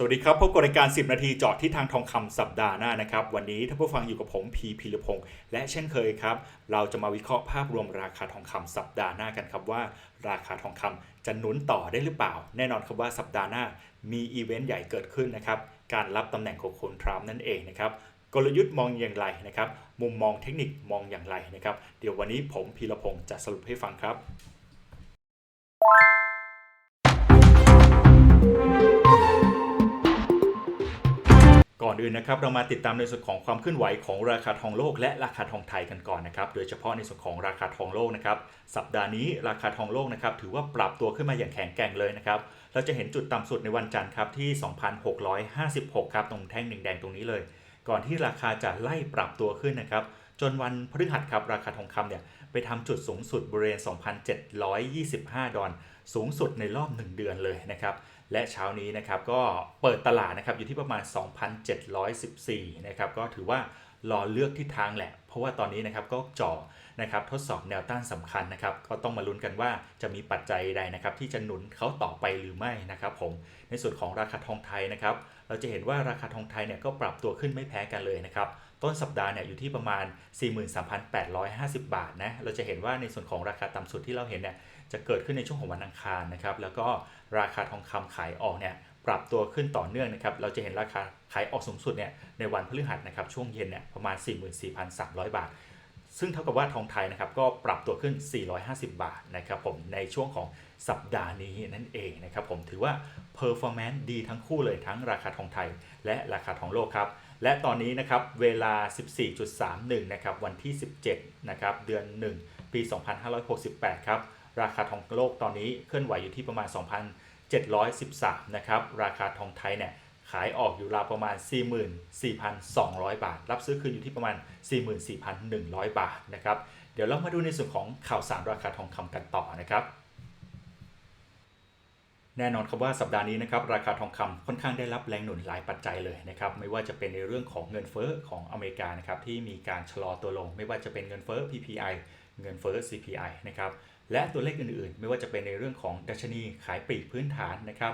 สวัสดีครับ พบกับรายการ 10 นาทีเจาะที่ทางทองคำสัปดาห์หน้านะครับ วันนี้ท่านผู้ฟังอยู่กับผมพีพีรพงศ์และเช่นเคยครับ เราจะมาวิเคราะห์ภาพรวมราคาทองคำสัปดาห์หน้ากันครับว่า ราคาทองคำจะหนุนต่อได้หรือเปล่า แน่นอนครับว่าสัปดาห์หน้ามีอีเวนต์ใหญ่เกิดขึ้นนะครับ การรับตำแหน่งของคุณทรัมป์นั่นเองนะครับกลยุทธ์มองอย่างไรนะครับ มุมมองเทคนิคมองอย่างไรนะครับ เดี๋ยววันนี้ผมพีรพงศ์จะสรุปให้ฟังครับ อนอื่นนะครับเรามาติดตามในส่วนของความเคลื่อนไหวของราคาทองโลกและราคาทองไทยกันก่อนนะครับโดยเฉพาะในส่วนของราคาทองโลกนะครับสัปดาห์นี้ราคาทองโลกนะครับถือว่าปรับตัวขึ้นมาอย่างแข็งแกร่งเลยนะครับเราจะเห็นจุดต่ำสุดในวันจันทร์ครับที่ 2,656 ครับตรงแท่งหนึ่งแดงตรงนี้เลย ก่อนที่ราคาจะไล่ปรับตัวขึ้นนะครับจนวันพฤหัสครับราคาทองคำเนี่ย ไปทำจุดสูงสุดบริเวณ 2,725 ดอลสูงสุดในรอบ 1 เดือนเลยนะครับ และเช้านี้นะครับก็เปิดตลาดนะครับอยู่ที่ประมาณ 2,714 นะครับก็ถือว่ารอเลือกทิศทางแหละ เพราะว่าตอนนี้นะครับก็จ่อนะครับทดสอบแนวต้านสำคัญนะครับ ก็ต้องมาลุ้นกันว่าจะมีปัจจัยใดนะครับ ที่จะหนุนเขาต่อไปหรือไม่นะครับผมในส่วนของราคาทองไทยนะครับ เราจะเห็นว่าราคาทองไทยเนี่ยก็ปรับตัวขึ้นไม่แพ้กันเลยนะครับ ต้นสัปดาห์เนี่ยอยู่ที่ประมาณ 43,850 บาทนะเราจะเห็นว่าในส่วนของราคาต่ำสุดที่เราเห็นเนี่ยจะเกิดขึ้นในช่วงของวันอังคารนะครับแล้วก็ราคาทองคำขายออกเนี่ยปรับตัวขึ้นต่อเนื่องนะครับเราจะเห็นราคาขายออกสูงสุดเนี่ยในวันพฤหัสนะครับช่วงเย็นเนี่ยประมาณ 44,300 บาท ซึ่งเท่ากับว่าทองไทยนะครับก็ปรับตัวขึ้น 450 บาทนะครับผมในช่วงของสัปดาห์นี้นั่นเองนะครับผมถือว่า performance ดีทั้งคู่เลยทั้งราคาทองไทย และราคาทองโลกครับ และตอนนี้นะครับเวลา 14.31 นะครับวันที่ 17 นะครับเดือน 1 ปี 2568 ครับราคาทองโลกตอนนี้เคลื่อนไหวอยู่ที่ประมาณ 2,713 นะครับราคาทองไทยเนี่ยขายออกอยู่ราวประมาณ 44,200 บาท รับซื้อคืนอยู่ที่ประมาณ 44,100 บาทนะครับเดี๋ยวเรามาดูในส่วนของข่าวสารราคาทองคำกันต่อนะครับ แน่นอนครับว่าสัปดาห์นี้นะครับราคาทองคำค่อนข้างได้รับแรงหนุนหลายปัจจัยเลยนะครับไม่ว่าจะเป็นในเรื่องของเงินเฟ้อของอเมริกานะครับที่มีการชะลอตัวลง ไม่ว่าจะเป็นเงินเฟ้อ PPI เงินเฟ้อ CPI นะครับและตัวเลขอื่นๆ ไม่ว่าจะเป็นในเรื่องของดัชนีขายปลีกพื้นฐานนะครับ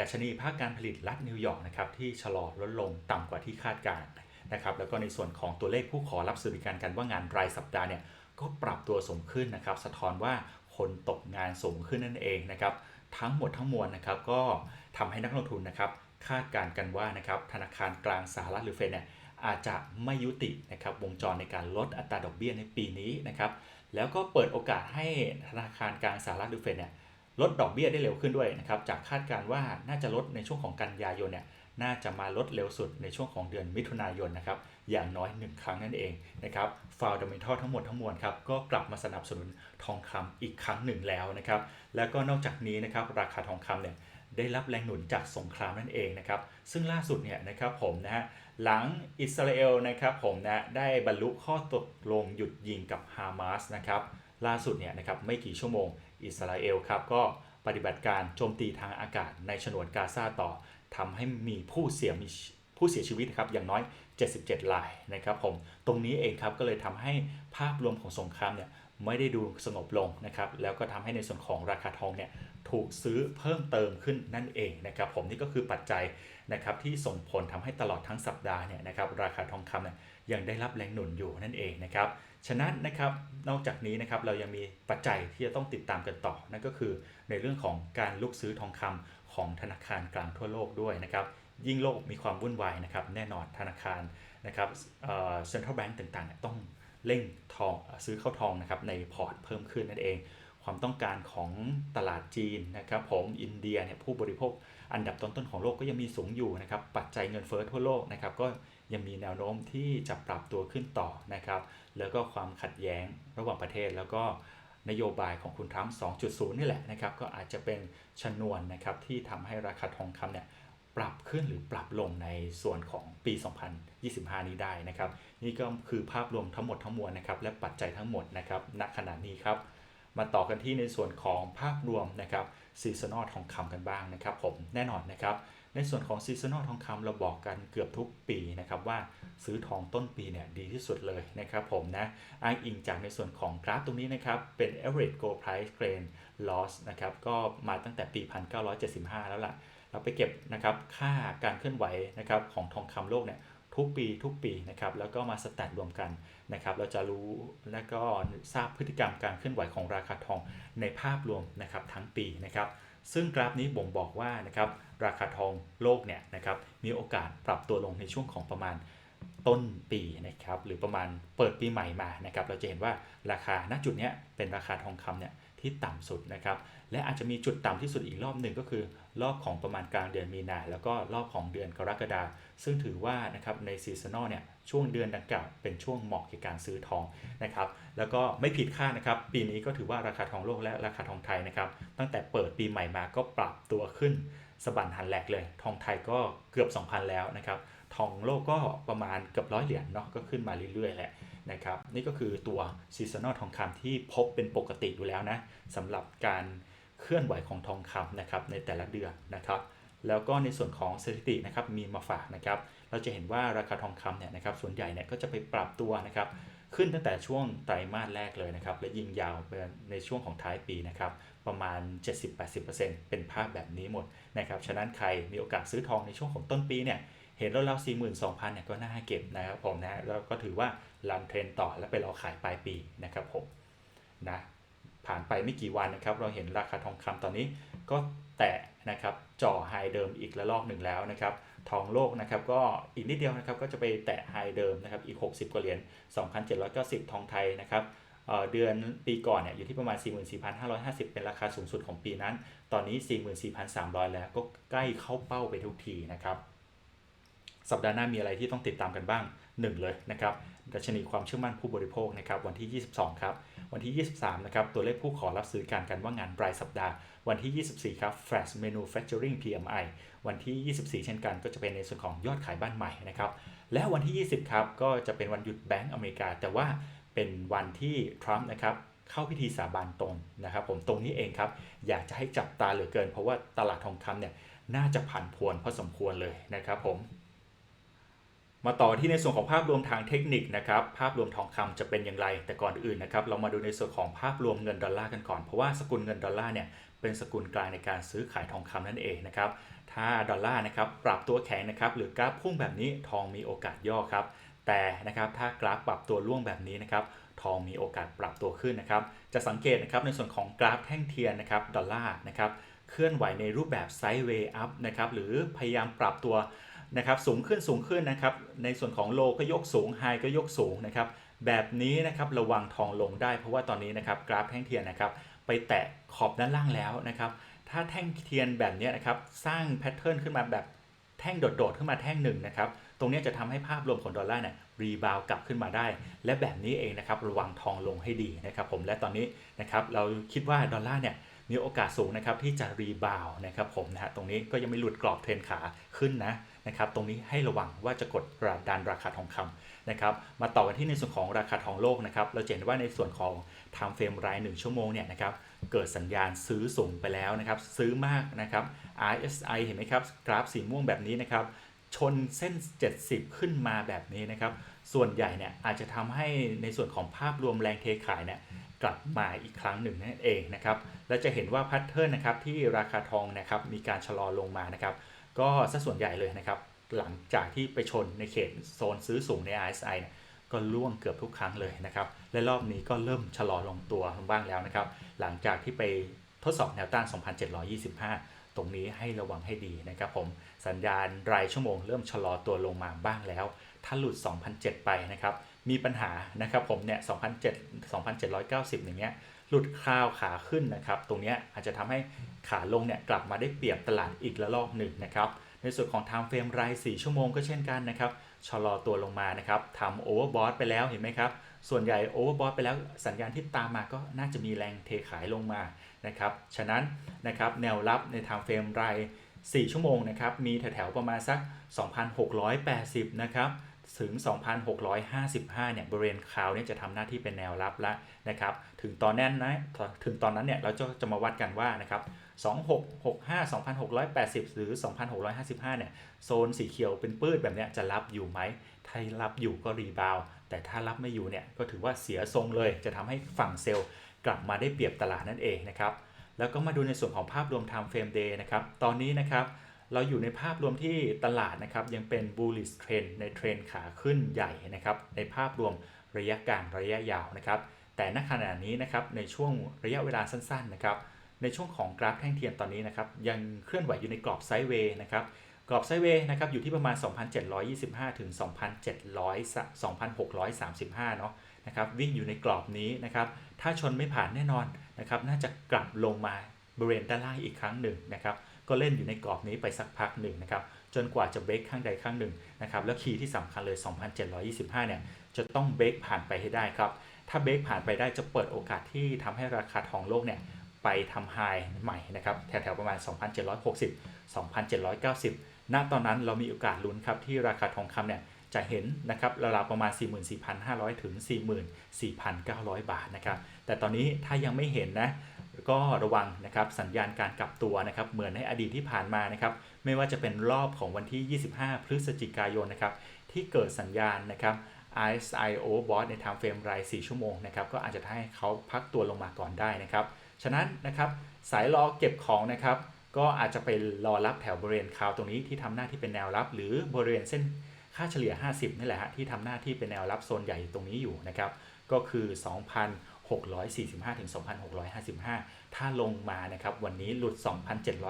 ดัชนีภาคการผลิตรัฐนิวยอร์กนะครับที่ชะลอลดลงต่ำกว่าที่คาดการณ์นะครับแล้วก็ในส่วนของตัวเลขผู้ขอรับสวัสดิการการว่างงานรายสัปดาห์เนี่ยก็ปรับตัวสูงขึ้นนะครับสะท้อนว่าคนตกงานสูงขึ้นนั่นเองนะครับ ทั้งหมดทั้งมวลนะครับก็ทำให้นักลงทุนนะครับคาดการกันว่านะครับธนาคารกลางสหรัฐหรือเฟดเนี่ยอาจจะไม่ยุตินะครับวงจรในการลดอัตราดอกเบี้ยในปีนี้นะครับแล้วก็เปิดโอกาสให้ธนาคารกลางสหรัฐหรือเฟดเนี่ยลดดอกเบี้ยได้เร็วขึ้นด้วยนะครับจากคาดการณ์ว่าน่าจะลดในช่วงของกันยายนเนี่ยน่าจะมาลดเร็วสุดในช่วงของเดือนมิถุนายนนะครับ อย่างน้อย 1 ครั้งนั่นเองนะครับฟาวด a เมนทัลทั้งหมดทั้งมวลครับก็กลับมาสนับสนุนทองคำอีกครั้งหนึ่งแล้วนะครับแล้วก็นอกจากนี้นะครับราคาทองคำเนี่ยได้รับแรงหนุนจากสงครามนั่นเองนะครับ ซึ่งล่าสุดเนี่ยนะครับผมนะฮะหลังอิสราเอลนะครับผมนะได้บรรลุข้อตกลงหยุดยิงกับฮามาสนะครับล่าสุดเนี่ยนะครับไม่กี่ชั่วโมงอิสราเอลครับก็ปฏิบัติการโจมตีทางอากาศในฉนวนกาซาต่อทำให้มีผู้เสียมีผู้เสียชีวิตครับอย่างน้อย 77รายนะครับผมตรงนี้เองครับก็เลยทำให้ภาพรวมของสงครามเนี่ยไม่ได้ดูสงบลงนะครับแล้วก็ทำให้ในส่วนของราคาทองเนี่ยถูกซื้อเพิ่มเติมขึ้นนั่นเองนะครับผมนี่ก็คือปัจจัยนะครับที่ส่งผลทำให้ตลอดทั้งสัปดาห์เนี่ยนะครับราคาทองคำเนี่ยยังได้รับแรงหนุนอยู่นั่นเองนะครับฉะนั้นนะครับนอกจากนี้นะครับเรายังมีปัจจัยที่จะต้องติดตามกันต่อนั่นก็คือในเรื่องของการลุกซื้อทองคำของธนาคารกลางทั่วโลกด้วยนะครับ ยิ่งโลกมีความวุ่นวายนะครับแน่นอนธนาคารนะครับเซ็นทรัลแบงก์ต่างๆต้องเร่งทองซื้อเข้าทองนะครับในพอร์ตเพิ่มขึ้นนั่นเอง ความต้องการของตลาดจีนนะครับผมอินเดียเนี่ยผู้บริโภคอันดับต้นๆของโลกก็ยังมีสูงอยู่นะครับปัจจัยเงินเฟ้อทั่วโลกนะครับก็ยังมีแนวโน้มที่จะปรับตัวขึ้นต่อนะครับแล้วก็ความขัดแย้งระหว่างประเทศแล้วก็นโยบายของคุณทรัมป์2.0 นี่แหละนะครับก็อาจจะเป็นชนวนนะครับที่ทำให้ราคาทองคำเนี่ย ปรับขึ้นหรือปรับลงในส่วนของปี 2025 นี้ได้นะครับ นี่ก็คือภาพรวมทั้งหมดทั้งมวลนะครับ และปัจจัยทั้งหมดนะครับณขณะนี้ครับ มาต่อกันที่ในส่วนของภาพรวมนะครับซีซันอลทองคำกันบ้างนะครับ ผมแน่นอนนะครับ ในส่วนของซีซันอลทองคำเราบอกกันเกือบทุกปีนะครับว่าซื้อทองต้นปีเนี่ยดีที่สุดเลยนะครับผมนะอ้างอิงจากในส่วนของกราฟตรงนี้นะครับ เป็น average gold price grain loss นะครับก็มาตั้งแต่ปี 1975 แล้วล่ะ เราไปเก็บนะครับค่าการเคลื่อนไหวนะครับของทองคำโลกเนี่ยทุกปีทุกปีนะครับแล้วก็มาสแตทรวมกันนะครับเราจะรู้และก็ทราบพฤติกรรมการเคลื่อนไหวของราคาทองในภาพรวมนะครับทั้งปีนะครับซึ่งกราฟนี้บ่งบอกว่านะครับราคาทองโลกเนี่ยนะครับมีโอกาสปรับตัวลงในช่วงของประมาณต้นปีนะครับหรือประมาณเปิดปีใหม่มานะครับเราจะเห็นว่าราคาณจุดนี้เป็นราคาทองคำเนี่ย ที่ต่ำสุดนะครับ และอาจจะมีจุดต่ำที่สุดอีกรอบหนึ่งก็คือ รอบของประมาณกลางเดือนมีนา แล้วก็รอบของเดือนกรกฎาซึ่งถือว่านะครับในซีซันอลเนี่ยช่วงเดือนดังกล่าวเป็นช่วงเหมาะกับการซื้อทองนะครับ แล้วก็ไม่ผิดคาดนะครับ ปีนี้ก็ถือว่าราคาทองโลกและราคาทองไทยนะครับ ตั้งแต่เปิดปีใหม่มาก็ปรับตัวขึ้นสบันหันแหลกเลย ทองไทยก็เกือบ 2,000 แล้วนะครับ ทองโลกก็ประมาณเกือบร้อยเหรียญเนาะก็ขึ้นมาเรื่อยๆแหละ นะครับนี่ก็คือตัวซีซันอลทองคำที่พบเป็นปกติอยู่แล้วนะสำหรับการเคลื่อนไหวของทองคำนะครับในแต่ละเดือนนะครับ แล้วก็ในส่วนของสถิตินะครับมีมาฝากนะครับ เราจะเห็นว่าราคาทองคำเนี่ยนะครับส่วนใหญ่เนี่ยก็จะไปปรับตัวนะครับขึ้นตั้งแต่ช่วงไตรมาสแรกเลยนะครับ และยิงยาวไปในช่วงของท้ายปีนะครับ ประมาณ 70-80%เป็นภาพแบบนี้หมดนะครับ ฉะนั้นใครมีโอกาสซื้อทองในช่วงของต้นปีเนี่ย เห็นแล้วเรา42,000เนี่ยก็น่าเก็บนะครับผมนะแล้วก็ถือว่ารันเทรนต่อแล้วไปรอขายปลายปีนะครับผมนะผ่านไปไม่กี่วันนะครับ เราเห็นราคาทองคำตอนนี้ก็แตะนะครับจ่อไฮเดิมอีกระลอกหนึ่งแล้วนะครับทองโลกนะครับก็อีกนิดเดียวนะครับก็จะไปแตะไฮเดิมนะครับอีก 60 กว่าเหรียญ 2,790 ทองไทยนะครับเดือนปีก่อนเนี่ยอยู่ที่ประมาณ 44,550 เป็นราคาสูงสุดของปีนั้น ตอนนี้ 44,300 แล้วก็ใกล้เข้าเป้าไปทุกทีนะครับ สัปดาห์หน้ามีอะไรที่ต้องติดตามกันบ้าง 1 เลยนะครับดัชนีความเชื่อมั่นผู้บริโภคนะครับวันที่ 22 ครับ วันที่ 23 นะครับ ตัวเลขผู้ขอรับซื้อการกันว่างงานรายสัปดาห์ วันที่ 24 ครับ Flash Manufacturing PMI วันที่ 24 เช่นกันก็จะเป็นในส่วนของยอดขายบ้านใหม่นะครับ และวันที่ 20 ครับ ก็จะเป็นวันหยุดแบงก์อเมริกา แต่ว่าเป็นวันที่ทรัมป์นะครับเข้าพิธีสาบานตนนะครับผมตรงนี้เองครับ อยากจะให้จับตาเหลือเกิน เพราะว่าตลาดทองคำเนี่ยน่าจะผันพวนพอสมควรเลยนะครับผม มาต่อที่ในส่วนของภาพรวมทางเทคนิคนะครับภาพรวมทองคำจะเป็นอย่างไร แต่ก่อนอื่นนะครับเรามาดูในส่วนของภาพรวมเงินดอลลาร์กันก่อน เพราะว่าสกุลเงินดอลลาร์เนี่ยเป็นสกุลกลางในการซื้อขายทองคำนั่นเองนะครับถ้าดอลลาร์นะครับปรับตัวแข็งนะครับหรือกราฟพุ่งแบบนี้ทองมีโอกาสย่อครับแต่นะครับถ้ากราฟปรับตัวร่วงแบบนี้นะครับทองมีโอกาสปรับตัวขึ้นนะครับจะสังเกตนะครับในส่วนของกราฟแท่งเทียนนะครับดอลลาร์นะครับเคลื่อนไหวในรูปแบบไซด์เวย์อัพนะครับหรือพยายามปรับตัว นะครับสูงขึ้นสูงขึ้นนะครับในส่วนของโลก็ยกสูงไฮก็ยกสูงนะครับแบบนี้นะครับระวังทองลงได้เพราะว่าตอนนี้นะครับกราฟแท่งเทียนนะครับไปแตะขอบด้านล่างแล้วนะครับถ้าแท่งเทียนแบบนี้นะครับสร้างแพทเทิร์นขึ้นมาแบบแท่งโดดๆขึ้นมาแท่งหนึ่งนะครับตรงนี้จะทำให้ภาพรวมของดอลลาร์เนี่ยรีบาวกลับขึ้นมาได้ และแบบนี้เองนะครับระวังทองลงให้ดีนะครับผมและตอนนี้นะครับเราคิดว่าดอลลาร์เนี่ยมีโอกาสสูงนะครับที่จะรีบาวนะครับผมนะฮะตรงนี้ก็ยังไม่หลุดกรอบเทรนขาขึ้นนะ นะครับตรงนี้ให้ระวังว่าจะกดราดันราคาทองคำนะครับมาต่อกันที่ในส่วนของราคาทองโลกนะครับเราเห็นว่าในส่วนของไทม์เฟรมราย 1 ชั่วโมงเนี่ยนะครับเกิดสัญญาณซื้อสูงไปแล้วนะครับซื้อมากนะครับ RSI เห็นไหมครับกราฟสีม่วงแบบนี้นะครับชนเส้น 70 ขึ้นมาแบบนี้นะครับ ส่วนใหญ่เนี่ยอาจจะทำให้ในส่วนของภาพรวมแรงเทขายเนี่ยกลับมาอีกครั้งหนึ่งนั่นเองนะครับ และจะเห็นว่าแพทเทิร์นนะครับที่ราคาทองนะครับมีการชะลอลงมานะครับ ก็สัดส่วนใหญ่เลยนะครับ หลังจากที่ไปชนในเขตโซนซื้อสูงใน RSI เนี่ยก็ล่วงเกือบทุกครั้งเลยนะครับ และรอบนี้ก็เริ่มชะลอลงตัวบ้างแล้วนะครับ หลังจากที่ไปทดสอบแนวต้าน 2,725 ตรงนี้ให้ระวังให้ดีนะครับผม สัญญาณรายชั่วโมงเริ่มชะลอตัวลงมาบ้างแล้ว ถ้าหลุด 2,007 ไปนะครับ มีปัญหานะครับผมเนี่ย2,790 อย่างเงี้ย หลุดคราวขาขึ้นนะครับ ตรงนี้อาจจะทำให้ ขาลงเนี่ยกลับมาได้เปรียบตลาดอีกระลอกหนึ่งนะครับ ในส่วนของ time frame ราย 4 ชั่วโมงก็เช่นกันนะครับชะลอตัวลงมานะครับทำ overbought ไปแล้วเห็นไหมครับ ส่วนใหญ่ overbought ไปแล้วสัญญาณที่ตามมาก็น่าจะมีแรงเทขายลงมานะครับ ฉะนั้นนะครับแนวรับใน time frame ราย 4 ชั่วโมงนะครับมีแถวๆประมาณสัก 2,680 นะครับถึง 2,655 เนี่ย บริเวณคาวเนี่ยจะทำหน้าที่เป็นแนวรับแล้วนะครับ ถึงตอนนั้นนะ ถึงตอนนั้นเนี่ย เราจะจะมาวัดกันว่านะครับ2665 2,680 หรือ 2,655 เนี่ย โซนสีเขียวเป็นปื้ดแบบเนี้ยจะรับอยู่ไหม ถ้ารับอยู่ก็รีบาว แต่ถ้ารับไม่อยู่เนี่ย ก็ถือว่าเสียทรงเลย จะทำให้ฝั่งเซลล์กลับมาได้เปรียบตลาดนั่นเองนะครับ แล้วก็มาดูในส่วนของภาพรวม time frame day นะครับ ตอนนี้นะครับ เราอยู่ในภาพรวมที่ตลาดนะครับ ยังเป็น bullish trend ในเทรนขาขึ้นใหญ่นะครับ ในภาพรวมระยะกลางระยะยาวนะครับ แต่ณขณะนี้นะครับ ในช่วงระยะเวลาสั้นๆนะครับ ในช่วงของกราฟแท่งเทียนตอนนี้นะครับยังเคลื่อนไหวอยู่ในกรอบไซด์เวย์นะครับกรอบไซด์เวย์นะครับอยู่ที่ประมาณ 2,725 ถึง 2,700 2,635 เนาะนะครับวิ่งอยู่ในกรอบนี้นะครับถ้าชนไม่ผ่านแน่นอนนะครับน่าจะกลับลงมาบริเวณด้านล่างอีกครั้งหนึ่งนะครับก็เล่นอยู่ในกรอบนี้ไปสักพักหนึ่งนะครับจนกว่าจะเบรกข้างใดข้างหนึ่งนะครับแล้วคีย์ที่สำคัญเลย 2,725 เนี่ยจะต้องเบรกผ่านไปให้ได้ครับถ้าเบรกผ่านไปได้จะเปิดโอกาสที่ทำให้ราคาทองโลกเนี่ย ไปทำไฮใหม่นะครับแถวๆประมาณ 2,760 2,790 ณ ตอนนั้นเรามีโอกาสลุ้นครับที่ราคาทองคำเนี่ยจะเห็นนะครับราวๆประมาณ 44,500 ถึง 44,900 บาทนะครับ แต่ตอนนี้ถ้ายังไม่เห็นนะ ก็ระวังนะครับสัญญาณการกลับตัวนะครับ เหมือนในอดีตที่ผ่านมานะครับ ไม่ว่าจะเป็นรอบของวันที่ 25 พฤศจิกายนนะครับ ที่เกิดสัญญาณนะครับ RSI overbought ใน time frame ราย 4 ชั่วโมงนะครับ ก็อาจจะให้เขาพักตัวลงมาก่อนได้นะครับ ฉะนั้นนะครับสายรอเก็บของนะครับ ก็อาจจะไปรอรับแถวบริเวณคาวตรงนี้ที่ทำหน้าที่เป็นแนวรับ หรือบริเวณเส้นค่าเฉลี่ย 50 นี่แหละฮะที่ทำหน้าที่เป็นแนวรับโซนใหญ่ตรงนี้อยู่นะครับ ก็คือ 2,645 ถึง 2,655 ถ้าลงมานะครับวันนี้หลุด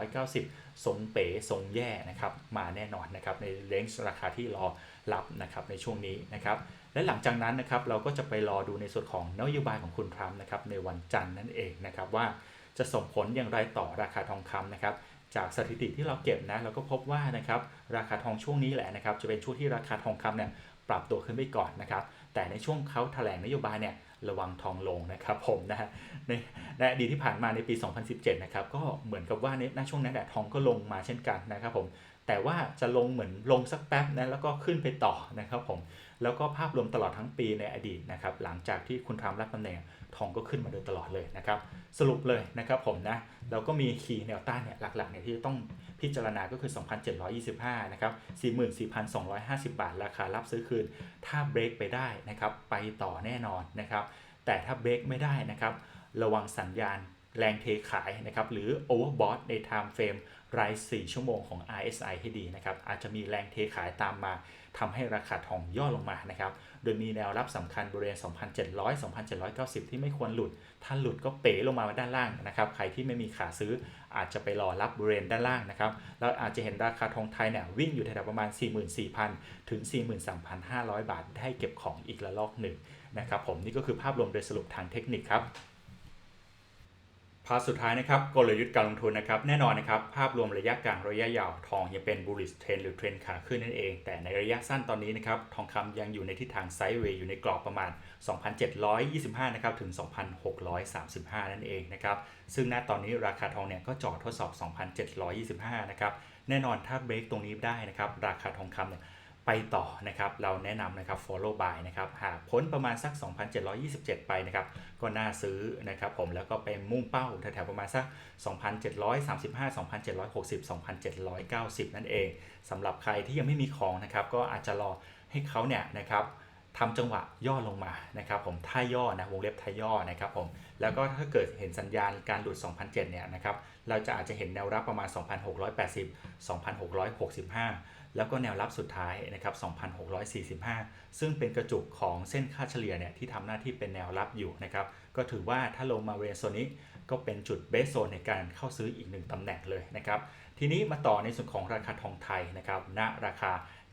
2,790 ทรงเป๋ทรงแย่นะครับ มาแน่นอนนะครับในเลนส์ราคาที่รอ รับนะครับในช่วงนี้นะครับและหลังจากนั้นนะครับเราก็จะไปรอดูในส่วนของนโยบายของคุณทรัมป์นะครับในวันจันทร์นั่นเองนะครับว่าจะส่งผลอย่างไรต่อราคาทองคำนะครับจากสถิติที่เราเก็บนะเราก็พบว่านะครับราคาทองช่วงนี้แหละนะครับจะเป็นช่วงที่ราคาทองคำเนี่ยปรับตัวขึ้นไปก่อนนะครับแต่ในช่วงเขาแถลงนโยบายเนี่ยระวังทองลงนะครับผมนะฮะในในอดีตที่ผ่านมาในปี 2017 นะครับก็เหมือนกับว่าในช่วงนั้นแหละทองก็ลงมาเช่นกันนะครับผม แต่ว่าจะลงเหมือนลงสักแป๊บนะแล้วก็ขึ้นไปต่อนะครับผมแล้วก็ภาพรวมตลอดทั้งปีในอดีตนะครับหลังจากที่คุณทรัมป์รับตำแหน่งทองก็ขึ้นมาโดยตลอดเลยนะครับสรุปเลยนะครับผมนะเราก็มีคีย์แนวต้านเนี่ยหลักๆเนี่ยที่ต้องพิจารณาก็คือ 2,725 นะครับ 44,250 บาท ราคารับซื้อคืน ถ้าเบรกไปได้นะครับไปต่อแน่นอนนะครับแต่ถ้าเบรกไม่ได้นะครับระวังสัญญาณแรงเทขายนะครับหรือ overbought ใน time frame ราย 4 ชั่วโมงของ RSI ให้ดีนะครับ อาจจะมีแรงเทขายตามมาทำให้ราคาทองย่อลงมานะครับ โดยมีแนวรับสำคัญบริเวณ 2,700 2,790 ที่ไม่ควรหลุด ถ้าหลุดก็เป๋ลงมาด้านล่างนะครับ ใครที่ไม่มีขาซื้ออาจจะไปรอรับบริเวณด้านล่างนะครับ แล้วอาจจะเห็นราคาทองไทยเนี่ยวิ่งอยู่แถวประมาณ 44,000 ถึง 43,500 บาทให้เก็บของอีกระลอกหนึ่งนะครับผมนี่ก็คือภาพรวมโดยสรุปทางเทคนิคครับ พาสุดท้ายนะครับกลยุทธ์การลงทุนนะครับแน่นอนนะครับ ภาพรวมระยะกลางระยะยาวทองยังเป็น bullish trend หรือ trend ขาขึ้นนั่นเอง แต่ในระยะสั้นตอนนี้นะครับทองคำยังอยู่ในทิศทางไซด์เวย์อยู่ในกรอบประมาณ 2,725 นะครับถึง 2,635 นั่นเองนะครับ ซึ่งณตอนนี้ราคาทองเนี่ยก็จอดทดสอบ 2,725 นะครับ แน่นอนถ้าเบรกตรงนี้ได้นะครับ ราคาทองคำเนี่ย ไปต่อนะครับเราแนะนำนะครับ follow buy นะครับหากพ้นประมาณสัก 2,727 ไปนะครับก็น่าซื้อนะครับผมแล้วก็ไปมุ่งเป้าแถวๆประมาณสัก 2,735 2,760 2,790 นั่นเองสำหรับใครที่ยังไม่มีของนะครับก็อาจจะรอให้เขาเนี่ยนะครับทำจังหวะย่อลงมานะครับผมท่าย่อนะวงเล็บท่าย่อนะครับผมแล้วก็ถ้าเกิดเห็นสัญญาณการหลุด 2,007เนี่ยนะครับเราจะอาจจะเห็นแนวรับประมาณ 2,680 2,665 แล้วก็แนวรับสุดท้ายนะครับ2,645 ซึ่งเป็นกระจุกของเส้นค่าเฉลี่ยเนี่ยที่ทำหน้าที่เป็นแนวรับอยู่นะครับ ก็ถือว่าถ้าลงมาเรนโซนนี้ก็เป็นจุดเบสโซนในการเข้าซื้ออีกหนึ่งตำแหน่งเลยนะครับ ทีนี้มาต่อในส่วนของราคาทองไทยนะครับณราคา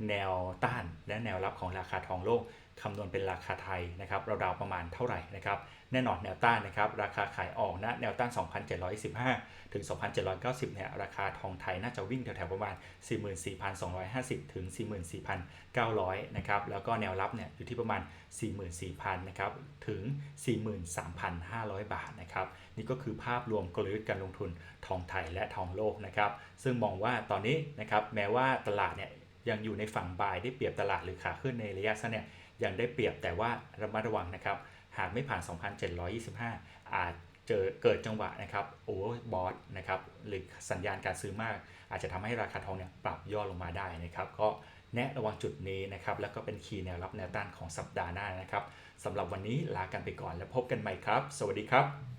แนวต้านและแนวรับของราคาทองโลกคำนวณเป็นราคาไทยนะครับราวๆประมาณเท่าไหร่นะครับแน่นอนแนวต้านนะครับราคาขายออกนะแนวต้าน 2,715 ถึง 2,790 เนี่ยราคาทองไทยน่าจะวิ่งแถวๆประมาณ 44,250 ถึง 44,900 นะครับแล้วก็แนวรับเนี่ยอยู่ที่ประมาณ 44,000 นะครับถึง 43,500 บาทนะครับนี่ก็คือภาพรวมกลยุทธ์การลงทุนทองไทยและทองโลกนะครับซึ่งมองว่าตอนนี้นะครับแม้ว่าตลาดเนี่ย ยังอยู่ในฝั่งบายได้เปรียบตลาดหรือขาขึ้นในระยะสั้นเนี่ยยังได้เปรียบแต่ว่าระมัดระวังนะครับ หากไม่ผ่าน 2,725 อาจเจอเกิดจังหวะนะครับโอเวอร์บอทนะครับหรือสัญญาณการซื้อมาก อาจจะทำให้ราคาทองเนี่ยปรับย่อลงมาได้นะครับ ก็แนะระวังจุดนี้นะครับ แล้วก็เป็นคีย์แนวรับแนวต้านของสัปดาห์หน้านะครับสำหรับวันนี้ลากันไปก่อนแล้วพบกันใหม่ครับ สวัสดีครับ